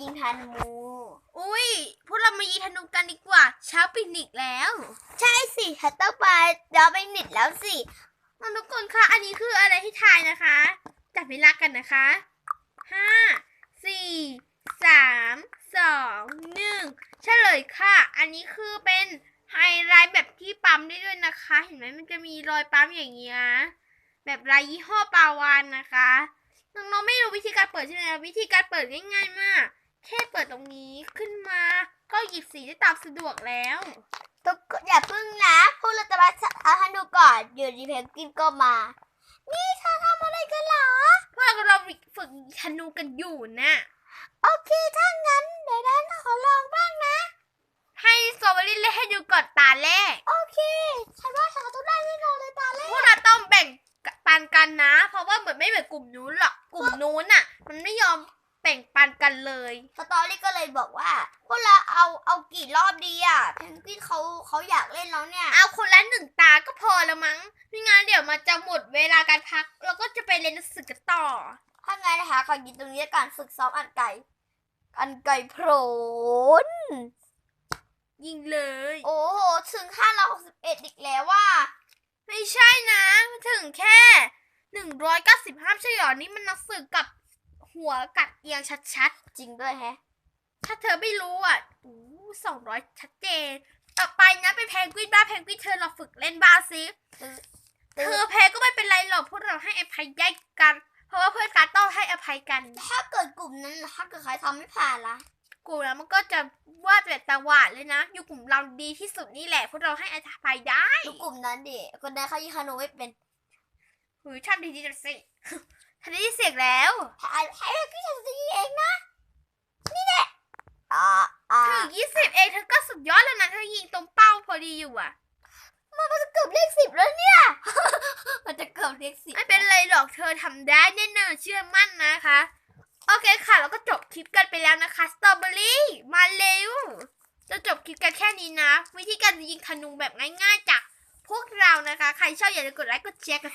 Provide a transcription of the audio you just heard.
ยิงธนู อุ้ยพวกเรามายิงธนูกันดีกว่า เช้าปิกนิกแล้ว ใช่สิฮัตเตอร์ไปเราไปนิดแล้วสิน้องทุกคนคะ อันนี้คืออะไรที่ทายนะคะ จับเวลากันนะคะห้าสี่สามสองหนึ่งเฉลยค่ะ อันนี้คือเป็นไฮไลท์แบบที่ปั๊มได้ด้วยนะคะ เห็นไหมมันจะมีรอยปั๊มอย่างเงี้ยแบบลายยี่ห้อปาวานนะคะ น้องๆไม่รู้วิธีการเปิดใช่ไหมวิธีการเปิดง่ายๆมาก แค่เปิดตรงนี้ขึ้นมา ก็หยิบสีได้ตามสะดวกแล้วทุกคนอย่าพึ่งนะพวกเราจะมาเอาธนูก่อนอยู่ดีเพนกวินก็มา นี่เธอทำอะไรกันเหรอพวกเรากำลังฝึกธนูกันอยู่น่ะโอเคถ้างั้นเดี๋ยวนั้นขอลองบ้างนะ ให้สตรอเบอรี่เล่นให้ดูก่อนตาแรกโอเค นกันนะ เพราะว่าเหมือนไม่เหมือนกลุ่มนู้นหรอกกลุ่มนู้นน่ะ มันไม่ยอมแบ่งปันกันเลยสตอรี่ก็เลยบอกว่าพวกเราเอาเอากี่รอบดีอะเพนกวินเขาเขาอยากเล่นแล้วเนี่ย เอาคนละหนึ่งตาก็พอแล้วมั้งไม่งั้นเดี๋ยวมันจะหมดเวลาการพักเราก็จะไปเรียนหนังสือกันต่อ ถ้างั้นนะคะขอยินตรงนี้การฝึกซ้อมอันไก่ อันไก่โพรนยิงเลย โอ้โห ถึงขั้นเรา61อีกแล้วว่า ไม่ใช่นะ ถึงแค่หนึ่งร้อยเก้าสิบห้าใช่หรอนี่มันหนังสือกับหัวกัดเอียงชัดๆ จริงด้วยแฮะ ถ้าเธอไม่รู้อะอู้สองร้อยชัดเจน ต่อไปนะเป็นแพนกวินบ้างแพนกวินเธอลองฝึกเล่นบ้างสิตื้อเธอแพ้ก็ไม่เป็นไรหรอกพวกเราให้อภัยได้กัน เพราะว่าเพื่อนกันต้องให้อภัยกัน ถ้าเกิดกลุ่มนั้นถ้าเกิดใครทำไม่ผ่านล่ะ กลุ่มแล้วมันก็จะวาดแบบตาหวานเลยนะ อยู่กลุ่มเราดีที่สุดนี่แหละพวกเราให้อภัยได้ดูกลุ่มนั้นดิคนนั้นเขายิงคานูไม่เป็นหือทำดีๆสิทำดีๆเสียงแล้วไอ้ไอ้พี่ทำจะยิงเองนะ นี่แหละอ่าอ่าถึงยี่สิบเองเธอก็สุดยอดแล้วนะเธอยิงตรงเป้าพอดีอยู่อะมันจะเกือบเลขสิบแล้วเนี่ย มันจะเกือบเลขสิบไม่เป็นไรหรอกเธอทำได้แน่นอนเชื่อมั่นนะคะ โอเคค่ะแล้วก็จบคลิปกันไปแล้วนะคะสตรอเบอรี่มาเร็วจะจบคลิปกันแค่นี้นะ วิธีการยิงธนูแบบง่ายๆจากพวกเรานะคะ ใครชอบอย่าลืมกดไลค์กดแชร์กัน